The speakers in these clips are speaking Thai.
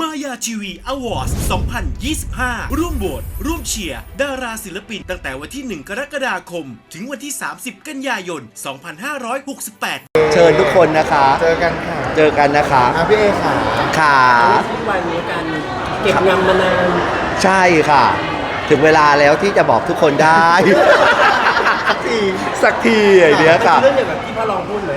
มายาทีวีอวอร์ด2025 ร่วมโหวตร่วมเชียร์ดาราศิลปินตั้งแต่วันที่ 1 กรกฎาคม ถึงวันที่ 30 กันยายน 2568 เชิญทุกคนนะคะ เจอกันค่ะเจอกันนะคะอะพี่เอค่ะค่ะทุกวันนี้การเก็บงำมานานใช่ค่ะ ถึงเวลาแล้วที่จะบอกทุกคนได้ สักทีสักทีไอ้เนี้ยค่ะ เรื่องอย่างแบบที่พ่อรองพูดไหม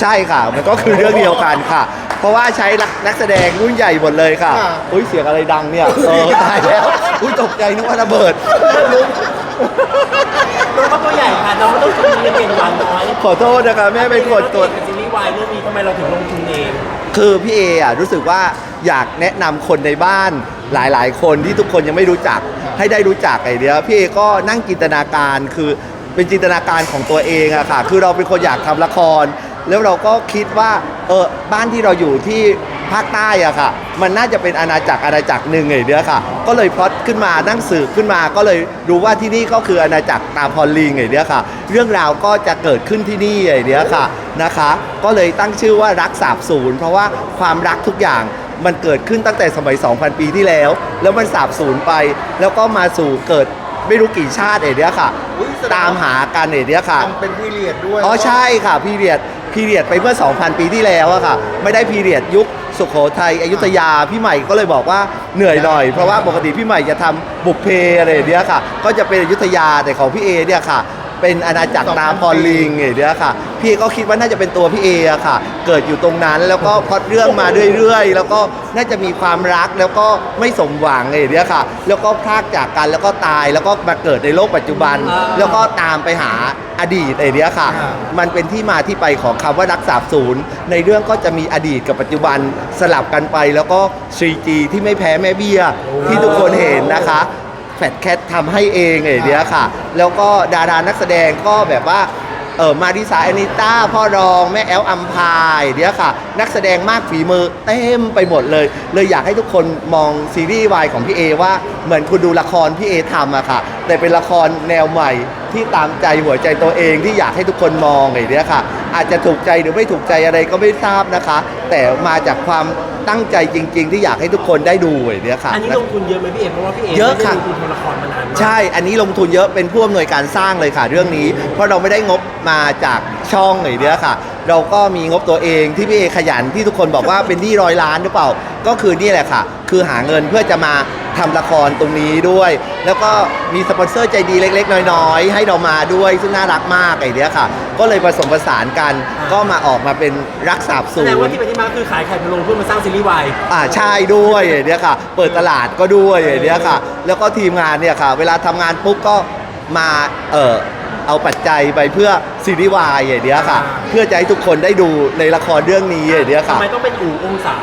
ใช่ค่ะ มันก็คือเรื่องเดียวกันค่ะ เพราะว่าใช้นักแสดงรุ่นใหญ่หมดเลยค่ะ อุ้ยเสียงอะไรดังเนี่ยเออตายแล้วอุ้ยตกใจนึกว่าระเบิด น้องก็ตัวใหญ่ค่ะน้องไม่ต้องทุนเรียนเก่งหวานน้อยขอโทษนะคะแม่เป็นคนตัวซีรีส์วายเรื่องนี้ทำไมเราถึงลงทุนเอง คือพี่เออะรู้สึกว่าอยากแนะนำคนในบ้านหลายๆ คนที่ทุกคนยังไม่รู้จัก ให้ได้รู้จักไอเดียพี่เอก็นั่งจินตนาการคือเป็นจินตนาการของตัวเองอะค่ะ คือเราเป็นคนอยากทำละคร แล้วเราก็คิดว่าเออบ้านที่เราอยู่ที่ภาคใต้อะค่ะ มันน่าจะเป็นอาณาจักรอาณาจักรหนึ่งไอเดียค่ะ ก็เลยพล็อตขึ้นมานั่งสืบขึ้นมา ก็เลยรู้ว่าที่นี่ก็คืออาณาจักรตาพรลิงไอเดียค่ะ เรื่องราวก็จะเกิดขึ้นที่นี่ไอเดียค่ะนะคะ ก็เลยตั้งชื่อว่ารักสาบสูญเพราะว่าความรักทุกอย่างมันเกิดขึ้นตั้งแต่สมัย 2,000 ปีที่แล้ว แล้วมันสาบสูญไป แล้วก็มาสู่เกิดไม่รู้กี่ชาติไอเดียค่ะ ตามหากันไอเดียค่ะทำเป็นพีเรียดด้วย อ๋อใช่ค่ะพีเรียด พีเรียดไปเมื่อ 2,000 ปีที่แล้วอะค่ะ ไม่ได้พีเรียดยุคสุโขทัยอยุธยาพี่ใหม่ก็เลยบอกว่าเหนื่อยหน่อย เพราะว่าปกติพี่ใหม่จะทำบุพเพอะไรอย่างเนี้ยค่ะ ก็จะเป็นอยุธยาแต่ของพี่เอเนี่ยค่ะ เป็นอาณาจักรตามพรลิงอย่างเนี้ยค่ะ พี่เอก็คิดว่าน่าจะเป็นตัวพี่เออะค่ะ เกิดอยู่ตรงนั้นแล้วก็พล็อดเรื่องมาเรื่อยๆ แล้วก็น่าจะมีความรักแล้วก็ไม่สมหวังอย่างเนี้ยค่ะ แล้วก็พรากจากกันแล้วก็ตายแล้วก็มาเกิดในโลกปัจจุบัน แล้วก็ตามไปหาอดีตไอเนี้ยค่ะ มันเป็นที่มาที่ไปของคำว่ารักษาศูนย์ในเรื่องก็จะมีอดีตกับปัจจุบันสลับกันไปแล้วก็ 3G ที่ไม่แพ้แม่เบี้ยที่ทุกคนเห็นนะคะ แฟดแคททำให้เองไอเนี้ยค่ะ แล้วก็ดารานักแสดงก็แบบว่าเออมาริสาแอนิต้าพ่อรองแม่แอลอัมพายเดี๋ยวค่ะ นักแสดงมากฝีมือเต็มไปหมดเลย เลยอยากให้ทุกคนมองซีรีส์วายของพี่เอว่าเหมือนคุณดูละครพี่เอทำอะค่ะ แต่เป็นละครแนวใหม่ที่ตามใจหัวใจตัวเองที่อยากให้ทุกคนมองไอ้เนี้ยค่ะ อาจจะถูกใจหรือไม่ถูกใจอะไรก็ไม่ทราบนะคะ แต่มาจากความ ตั้งใจจริง ๆ ที่อยากให้ทุกคนได้ดูไอ้เนี้ยค่ะ อันนี้ลงทุนเยอะไหมพี่เอเพราะว่าพี่เอเยอะค่ะ ไม่ได้ลงทุนทำละครมานานมาก ใช่ อันนี้ลงทุนเยอะเป็นผู้อำนวยการสร้างเลยค่ะเรื่องนี้ เพราะเราไม่ได้งบมาจาก ช่องไหนเดียค่ะ เราก็มีงบตัวเองที่พี่เอขยันที่ทุกคนบอกว่าเป็นหนี้ร้อยล้านหรือเปล่า ก็คือนี่แหละค่ะ คือหาเงินเพื่อจะมาทำละครตรงนี้ด้วย แล้วก็มีสปอนเซอร์ใจดีเล็ก ๆ น้อยๆ ให้เรามาด้วยซึ่งน่ารักมากไอเดียค่ะ ก็เลยผสมผสานกัน ก็มาออกมาเป็นรักสาบแสสูดงว่าญ ที่ไปที่มาคือขายไข่พะโล้เพื่อมาสร้างซีรีส์วาย อ่าใช่ด้วยไอเดียค่ะ เปิดตลาดก็ด้วยไอเดียค่ะ แล้วก็ทีมงานเนี่ยค่ะ เวลาทำงานปุ๊บก็มาเออ เอาปัจจัยไปเพื่อซีรีส์วายไอเดียค่ะ เพื่อจะให้ทุกคนได้ดูในละครเรื่องนี้ไอเดียค่ะ ทำไมต้องเป็นอู่องศา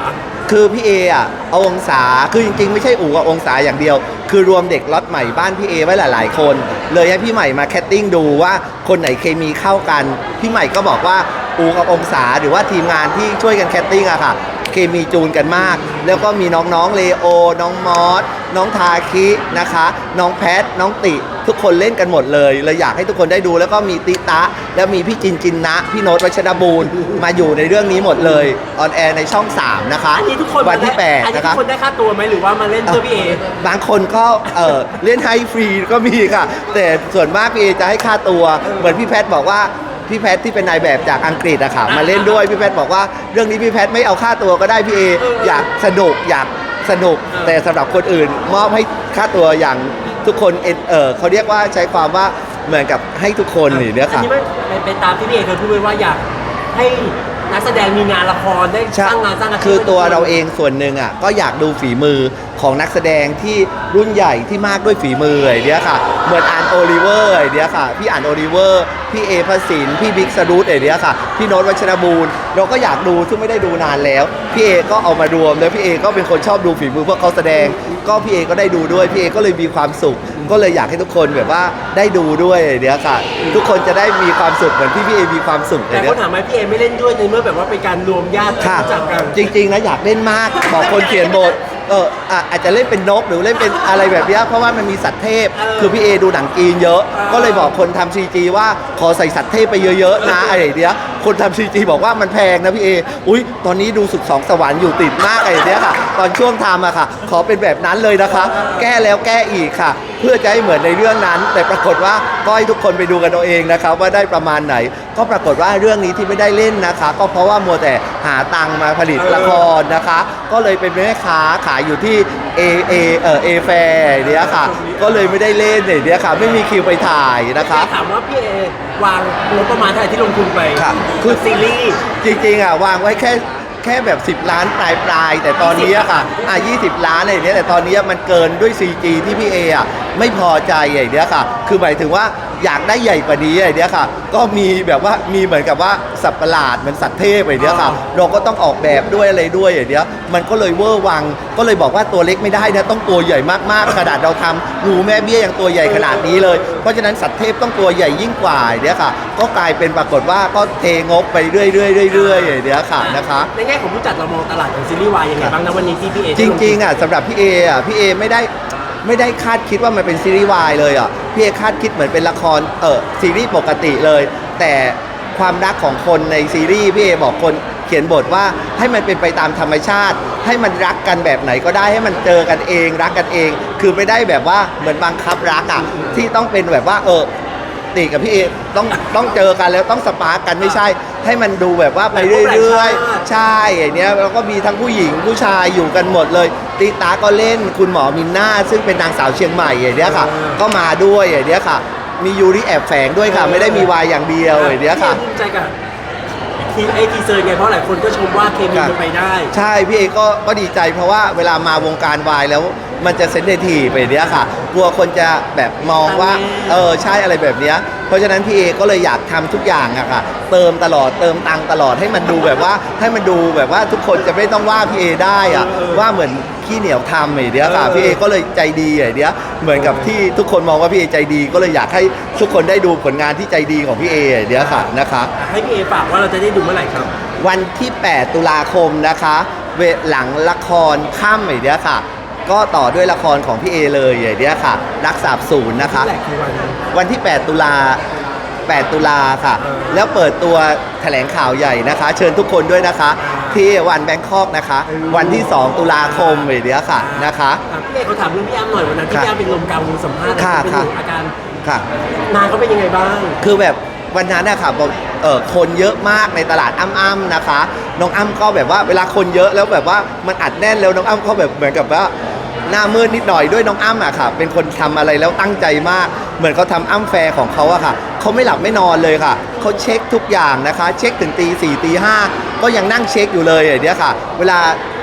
คือพี่เออะเอาองศาคือจริงๆ ไม่ใช่อู่กับองศาอย่างเดียว คือรวมเด็กล็อตใหม่บ้านพี่เอไว้หลายๆคน เลยให้พี่ใหม่มาแคสติ้งดูว่าคนไหนเคมีเข้ากัน พี่ใหม่ก็บอกว่าอู่กับองศาหรือว่าทีมงานที่ช่วยกันแคสติ้งอะค่ะ เคมีจูนกันมาก แล้วก็มีน้องๆเลโอ น้องมอส น้องทาคินะคะ น้องแพท น้องติ ทุกคนเล่นกันหมดเลยเลยอยากให้ทุกคนได้ดู แล้วก็มีติตะ แล้วมีพี่จินจินนะ พี่โน้ตวัชรบูรณ์มาอยู่ในเรื่องนี้หมดเลย ออนแอร์ในช่อง 3 นะคะ อันนี้ทุกคนวันที่อัน8นี้นะทุคะ กคนได้ค่าตัวไหมหรือว่ามาเล่นเพื่อพี่เอ บางคนก็เออเล่นให้ฟรีก็มีค่ะ แต่ส่วนมากพี่เอจะให้ค่าตัว เหมือนพี่แพทบอกว่า พี่แพทที่เป็นนายแบบจากอังกฤษอะค่ะมาเล่นด้วยพี่แพทบอกว่าเรื่องนี้พี่แพทไม่เอาค่าตัวก็ได้พี่เออยากสนุกอยากสนุก แต่สำหรับคนอื่นมอบให้ค่าตัวอย่างทุกคนเอ็นเออเขาเรียกว่าใช้ความว่าเหมือนกับให้ทุกคนนี่เนี่ยอันค่ะนี้มันเป็นตามที่พี่เอเคยพูดไว้ว่าอยากให้นักแสดงมีงานละครได้สร้างงานสร้างอาชีพคือตัวเราเองส่วนหนึ่งอะก็อยากดูฝีมือของนักแสดงที่รุ่นใหญ่ที่มากด้วยฝีมือไอเดียค่ะ เหมือนอ่านโอลิเวอร์ไอเดียค่ะ พี่อ่านโอลิเวอร์ พี่เอพสินพี่บิ๊กสรูทไอเดียค่ะ พี่โน้ตวัชรบูรณ์เราก็อยากดูซึ่งไม่ได้ดูนานแล้ว พี่เอก็เอามารวมแล้วพี่เอก็เป็นคนชอบดูฝีมือพวกเขาแสดง ก็พี่เอก็ได้ดูด้วยพี่เอก็เลยมีความสุข ก็เลยอยากให้ทุกคนแบบว่าได้ดูด้วยไอเดียค่ะ ทุกคนจะได้มีความสุขเหมือนที่พี่เอมีความสุขไอแต่เดีคยนถามไหมพี่เอไม่เล่นด้วยในเมื่อแบบว่าเป็นการรวมญาติค่ะรู้จักกัน จริงๆนะอยากเล่นมาก บอกคนเขียนบท เอออะอาจจะเล่นเป็นนกหรือเล่นเป็นอะไรแบบเนี้ยเพราะว่ามันมีสัตว์เทพเออคือพี่เอดูหนังจีนเยอะเออก็เลยบอกคนทำซีจีว่าขอใส่สัตว์เทพไปเยอะๆนะอะไรอย่างเงี้ย คนทำซีจีบอกว่ามันแพงนะพี่เอ อุ้ยตอนนี้ดูสุดสองสวรรค์อยู่ติดมากอะไรอ้เนี้ยค่ะ ตอนช่วงทำอะค่ะ ขอเป็นแบบนั้นเลยนะคะ แก้แล้วแก้อีกค่ะ เพื่อจะให้เหมือนในเรื่องนั้น แต่ปรากฏว่าก็ให้ทุกคนไปดูกันเอาเองนะคะว่าได้ประมาณไหน ก็ปรากฏว่าเรื่องนี้ที่ไม่ได้เล่นนะคะ ก็เพราะว่ามัวแต่หาตังค์มาผลิตละครนะคะ ก็เลยเป็นแม่ค้าขายอยู่ที่เอเอเออแฟร์เนี้ยค่ะ ก็เลยไม่ได้เล่นเนี้ยค่ะ ไม่มีคิวไปถ่ายนะคะ ถามว่าพี่เอ วางงบประมาณเท่าไหร่ที่ลงทุนไปครับ คือซีรีส์ จริงๆอะวางไว้แค่แค่แบบ 10 ล้านปลายปลายๆแต่ตอนนี้อะค่ะอะ 20 ล้านอะไรอย่างเนี้ยแต่ตอนนี้มันเกินด้วย CG ที่พี่เออะ ไม่พอใจอย่างเนี้ยค่ะ คือหมายถึงว่าอยากได้ใหญ่กว่านี้อย่างเนี้ยค่ะ ก็มีแบบว่ามีเหมือนกับว่าสัตว์ประหลาดเหมือนสัตว์เทพอย่างเนี้ยค่ะ เราก็ต้องออกแบบด้วยอะไรด้วยอย่างเนี้ย มันก็เลยเวอร์วัง ก็เลยบอกว่าตัวเล็กไม่ได้นะต้องตัวใหญ่มากๆขนาดเราทำงูแม่เบี้ยยังตัวใหญ่ขนาดนี้เลย เพราะฉะนั้นสัตว์เทพต้องตัวใหญ่ยิ่งกว่าอย่างเนี้ยค่ะ ก็กลายเป็นปรากฏว่าก็เทงบไปเรื่อยๆเรื่อยๆอย่างเนี้ยค่ะนะคะ ในแง่ของผู้จัดเรามองตลาดของซีรีส์วายยังไงบ้างนะวันนี้ที่พี่เอจริงๆอะสำหรับพี่เออะพี่เอไม่ได้ ไม่ได้คาดคิดว่ามันเป็นซีรีส์วายเลยอะพี่เอคาดคิดเหมือนเป็นละครเออซีรีส์ปกติเลย แต่ความรักของคนในซีรีส์พี่เอบอกคนเขียนบทว่าให้มันเป็นไปตามธรรมชาติ ให้มันรักกันแบบไหนก็ได้ให้มันเจอกันเอง รักกันเอง คือไม่ได้แบบว่าเหมือนบังคับรักอะที่ต้องเป็นแบบว่าเออตีกับพี่เอต้องต้องเจอกันแล้วต้องสปาร์กกันไม่ใช่ ให้มันดูแบบว่าไปเรื่อยๆ ใช่อย่างเนี้ยแล้วก็มีทั้งผู้หญิงผู้ชายอยู่กันหมดเลย ติตาก็เล่นคุณหมอมินนาซึ่งเป็นนางสาวเชียงใหม่อย่างเนี้ยค่ะ ก็มาด้วยอย่างเนี้ยค่ะ มียูริแอบแฝงด้วยค่ะ ไม่ได้มีวายอย่างเดียวอย่างเนี้ยค่ะพี่เอภูมิใจกับทีไอทีเซอร์ไงเพราะหลายคนก็ชมว่าเคมีมันไปได้ ใช่พี่เอก็ก็ดีใจเพราะว่าเวลามาวงการวายแล้วมันจะเซนเซทีฟไปเนี้ยค่ะ กลัวคนจะแบบมองว่า เออใช่อะไรแบบเนี้ย เพราะฉะนั้นพี่เอก็เลยอยากทำทุกอย่างอะค่ะเติมตลอดเติมตังค์ตลอดให้มันดูแบบว่าให้มันดูแบบว่าทุกคนจะไม่ต้องว่าพี่เอได้อะว่าเหมือนขี้เหนียวทำไอ้เนี้ยค่ะเออพี่เอก็เลยใจดีไอ้เนี้ยเหมือนกับที่ทุกคนมองว่าพี่เอใจดี ก็เลยอยากให้ทุกคนได้ดูผลงานที่ใจดีของพี่เอไอ้เนี้ยค่ะนะคะ ให้พี่เอฝากว่าเราจะได้ดูเมื่อไหร่ครับ วันที่ 8 ตุลาคมนะคะ เวหลังละครค่ำไอ้เนี้ยค่ะ ก็ต่อด้วยละครของพี่เอเลยไอ้เนี้ยค่ะ รักษาบศูนย์นะคะ แหละคือวัน วันที่ 8 ตุลา 8 ตุลาค่ะ เออแล้วเปิดตัวแถลงข่าวใหญ่นะคะ เชิญทุกคนด้วยนะคะ ที่วันแบงคอกนะคะวันที่ 2 ตุลาคมไอ้เนี้ยค่ะนะคะ อะพี่เอเขาถามเรื่องพี่อ้ำหน่อยวันนั้นที่ค่ะพี่อ้ำเป็นลมกลางวงสัมภาษณ์ค่ะเป็นค่ะ อาการค่ะ นางเขาเป็นยังไงบ้าง คือแบบวันนั้นนะคะบอกเออคนเยอะมากในตลาดอ้ำๆนะคะ น้องอ้ำก็แบบว่าเวลาคนเยอะแล้วแบบว่ามันอัดแน่นแล้วน้องอ้ำเขาแบบเหมือนกับว่า หน้ามืดนิดหน่อยด้วยน้องอ้ำอะค่ะ เป็นคนทำอะไรแล้วตั้งใจมาก เหมือนเขาทำอ้ำแฟร์ของเขาอะค่ะเขาไม่หลับไม่นอนเลยค่ะเขาเช็คทุกอย่างนะคะ เช็คถึงตีสี่ตีห้าก็ยังนั่งเช็คอยู่เลยอย่างเนี้ยค่ะ เวลา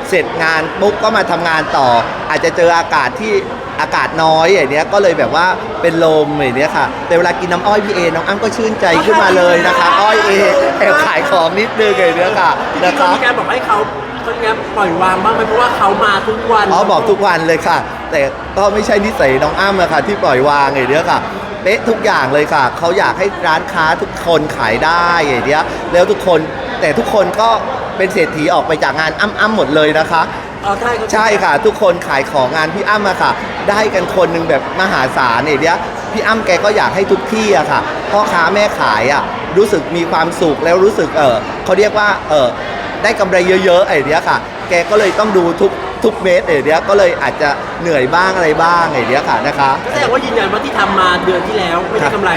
เสร็จงานปุ๊บก็มาทำงานต่อ อาจจะเจออากาศที่อากาศน้อยอย่างเนี้ยก็เลยแบบว่าเป็นลมอย่างเนี้ยค่ะ แต่เวลากินน้ำอ้อยพี่เอน้องอ้ำก็ชื่นใจขึ้นมาเลยนะคะ อ้อยเอแอบขายของนิดนึงอย่างเนี้ยค่ะนะงๆคะมีการบอกให้เขา เขาอย่างเงี้ยปล่อยวางบ้างไหมเพราะว่าเขามาทุกวันอ๋อบอกทุกวันเลยค่ะ แต่ก็ไม่ใช่นิสัยน้องอ้ำอะค่ะ ที่ปล่อยวางอย่างเนี้ยค่ะเป๊ะทุกอย่างเลยค่ะเขาอยากให้ร้านค้าทุกคนขายได้อย่างเนี้ยแล้วทุกคนแต่ทุกคนก็เป็นเศรษฐีออกไปจากงานอ้ำอ้ำหมดเลยนะคะ อ๋อใช่เขาใช่ค่ะ ทุกคนขายของงานพี่อ้ำอะค่ะ ได้กันคนหนึ่งแบบมหาศาลเนี่ยเดียวพี่อ้ำแกก็อยากให้ทุกที่อะค่ะพ่อค้าแม่ขายอะรู้สึกมีความสุขแล้วรู้สึกเออเขาเรียกว่าเออ ได้กำไรเยอะๆไอ้เนี้ยค่ะ แกก็เลยต้องดูทุกทุกเม็ดไอ้เนี้ยก็เลยอาจจะเหนื่อยบ้างอะไรบ้างไอ้เนี้ยค่ะนะคะ ก็แสดงว่ายืนยันว่าที่ทำมาเดือนที่แล้วไม่ได้กำไร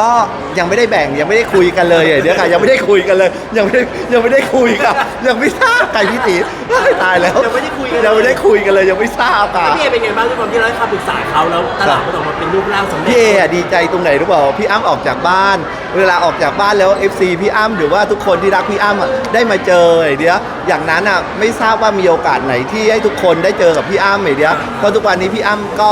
ก็ยังไม่ได้แบ่งยังไม่ได้คุยกันเลยไอ้เนี้ยค่ะยังไม่ได้คุยกันเลย ยังไม่ได้ยังไม่ได้คุยค่ะยังไม่ทราบใครพี่ตีเฮ้ยตายแล้วยังไม่ได้คุยกันเลยยังไม่ได้คุยกันเลยยังไม่ทราบค่ะแล้วพี่เอเป็นไงบ้างด้วยความที่เราให้คำปรึกษาเขาแล้วตลาดมันออกมาเป็นรูปร่างสำเร็จพี่เออะดีใจตรงไหนรู้เปล่าพี่อ้ำออกจากบ้าน เวลาออกจากบ้านแล้ว FC พี่อ้ำหรือว่าทุกคนที่รักพี่อ้ำอะได้มาเจอไอ้เดียวอย่างนั้นอะไม่ทราบว่ามีโอกาสไหนที่ให้ทุกคนได้เจอกับพี่อ้ำไอ้เดียวเพราะทุกวันนี้พี่อ้ำก็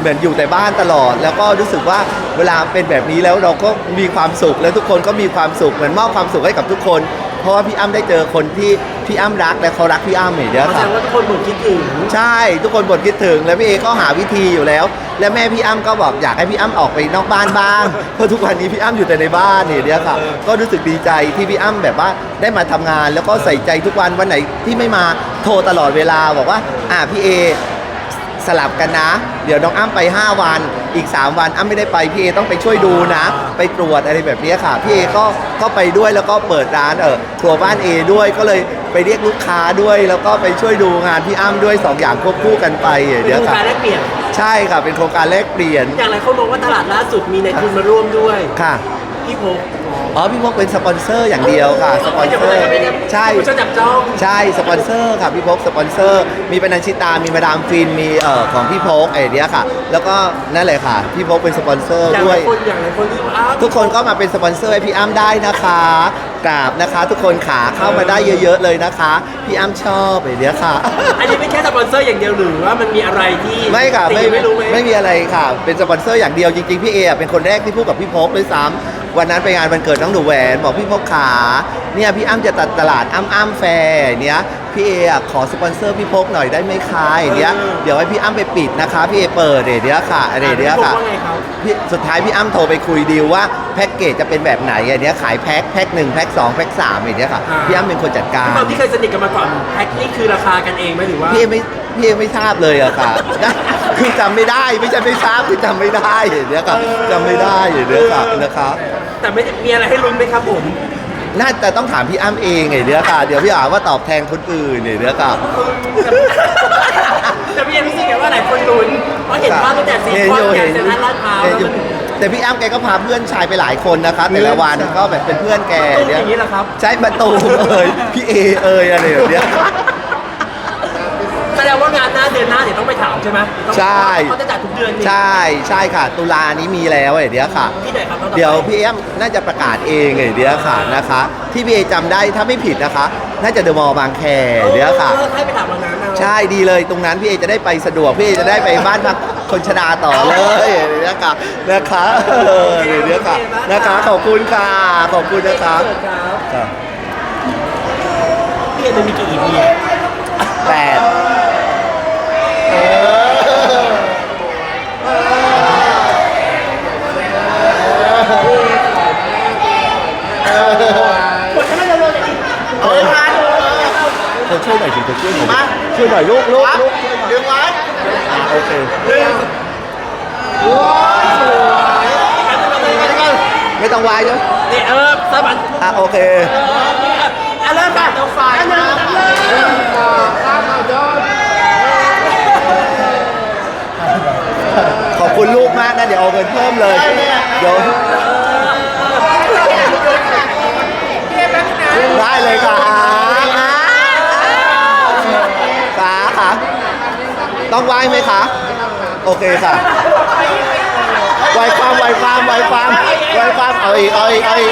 เหมือนอยู่แต่บ้านตลอด แล้วก็รู้สึกว่า เวลาเป็นแบบนี้แล้วเราก็มีความสุขแล้วทุกคนก็มีความสุขเหมือนมอบความสุขให้กับทุกคน เพราะว่าพี่อ้ำได้เจอคนที่พี่อ้ำรักและเขารักพี่อ้ำไอ้เดียวแสดค่ะงว่าทุกคนบ่นคิดถึงใช่ทุกคนบ่นคิดถึงแล้วพี่เอก็หาวิธีอยู่แล้ว และแม่พี่อ้ำก็บอกอยากให้พี่อ้ำออกไปนอกบ้านบ้าง เพราะทุกวันนี้พี่อ้ำอยู่แต่ในบ้านเนี่ยเดียวค่ะก็รู้สึกดีใจที่พี่อ้ำแบบว่าได้มาทำงาน แล้วก็ใส่ใจทุกวันวันไหนที่ไม่มาโทรตลอดเวลาบอกว่า อ่าพี่เอสลับกันนะ เดี๋ยวน้องอ้ำไป 5 วัน อีก 3 วันอ้ำไม่ได้ไปพี่เอต้องไปช่วยดูนะ ไปตรวจอะไรแบบนี้ค่ะพี่เอก็ก็ไปด้วยแล้วก็เปิดร้านเออครัวบ้านเอด้วยก็เลยไปเรียกลูกค้าด้วย แล้วก็ไปช่วยดูงานพี่อ้ำด้วยสองอย่างควบคู่กันไปอย่างเป็นเนี้ยโครงค่ะการแลกเปลี่ยนใช่ค่ะเป็นโครงการแลกเปลี่ยน อย่างไรคนบอกว่าตลาดล่าสุดมีในทุนมาร่วมด้วยค่ะพี่พก อ๋อพี่พกเป็นสปอนเซอร์อย่างเดียวค่ะสปอนเซอร์ใช่คุณจะจับจ้องใช่สปอนเซอร์ค่ะพี่พกสปอนเซอร์ มีปนัญชิตา มีมาดามฟินมีเอ่อของพี่พกไอ้เนี้ยค่ะ แล้วก็นั่นเลยค่ะพี่พกเป็นสปอนเซอร์อย่างด้ไรวย คนอย่างไรคนที่ว่าอ้าวทุกคนก็มาเป็นสปอนเซอร์ให้พี่อ้ำได้นะคะกราบนะคะ ทุกคนขาเข้ามาได้เยอะ ๆ เลยนะคะ พี่อ้ำชอบไอ้เนี้ยค่ะ อันนี้ไม่แค่สปอนเซอร์อย่างเดียวหรือว่ามันมีอะไรที่ไม่ค่ะตีไม่ไม่รู้ไหม ไม่มีอะไรค่ะ เป็นสปอนเซอร์อย่างเดียวจริงๆพี่เออะเป็นคนแรกที่พูดกับพี่พกด้วยซ้ำ วันนั้นไปงานวันเกิดน้องหนูแหวนบอกพี่พกขาเนี่ยพี่อ้ำจะตัดตลาดอ้ำอ้ำแฟร์เนี้ยพี่เออะขอสปอนเซอร์พี่พกหน่อยได้ไหมคะอย่างเนี้ยเดี๋ยวให้พี่อ้ำไปปิดนะคะพี่เอเปิดเดี๋ยวเนี้ยค่ะอะไรเนี้ยค่ะพี่พกว่าไงครับพี่สุดท้ายพี่อ้ำโทรไปคุยดีลว่าแพ็กเกจจะเป็นแบบไหนอันเนี้ยขายแพ็คแพ็คหนึ่งแพ็คสองแพ็คสามอย่างเนี้ยค่ะอ่าพี่อ้ำเป็นคนจัดการที่ความที่เคยสนิทกันมาก่อนแพ็คนี่คือราคากันเองไหมหรือว่าพี่ไม่พี่ไม่ทราบเลยอะค่ะคือจำไม่ได้ไม่ใช่ไม่ทราบคือจำไม่ได้อย่างเนี้ยค่ะจำไม่ได้อย่างเนี้ยค่ะนะคะ แต่ไม่มีอะไรให้ลุ้นไหมครับผมน่าจะต้องถามพี่อ้ำเองไงเนี้ยค่ะ เดี๋ยวพี่อาว่าตอบแทนคนอื่นอย่างเนี้ยค่ะ แต่พี่ยังรู้สึกไงว่าหลายคนลุ้นเพราะเห็นภาพตั้งแต่ซีเห็นคออนยู่แกเห็นเซ็นทรัลลาดพร้าวเห็นแล้วอยู่มันแต่พี่อ้ำแกก็พาเพื่อนชายไปหลายคนนะคะแต่ละวันก็แบบเป็นเพื่อนแกตุ้มเนี่อยย่างนี้แหละครับ ใช่มาตูมเอ่ยพี่เอเอ่ยอะไรแบบเนี้ยแสด งว่างานหน้าเดือนหน้าเดี๋ยวต้องไปถามใช่ไหมต้องใช่ เขาจะจัดทุกเดือนนี่ใช่ใช่ค่ะ ตุลานี้มีแล้วไอ้เดียวค่ะ ที่ไหนครับต้องเดี๋ยวพี่เอ็มน่าจะประกาศเองไอ้เดียวค่ะนะคะ ที่พี่เอจำได้ถ้าไม่ผิดนะคะ น่าจะเดอะมอลล์บางแคเดียวค่ะเออให้ไปถามวันนั้นเอาใช่ดีเลยตรงนั้นพี่เอจะได้ไปสะดวกพี่เอจะได้ไปบ้านพักคนชราต่อเลยเดียวค่ะนะคะเออเดียวค่ะนะคะขอบคุณค่ะขอบคุณนะคะเชิญครับค่ะพี่เอ็มมันมีกี่ EP แปด เอาไว้ทัน เธ อช่วยหน่อยสิเธอช่วยหน่อยช่วยหน่อยลูกลูกลูกดึงไว้อะโอเคไม่ต้องวายใช่ไหมนี่เออสบันอะโอเคอะเริ่มค่ะต้องไฟอันหนึ่งเริ่มขอบคุณลูกมากนะ เดี๋ยวเอาเงินเพิ่มเลย เดี๋ยวได้เลยค่ะขาค่ะ ต้องไหว้ไหมคะ โอเคค่ะไหว้ความไหว้ความไหว้ความไหว้ความเอาอีกเอาอีกเอาอีก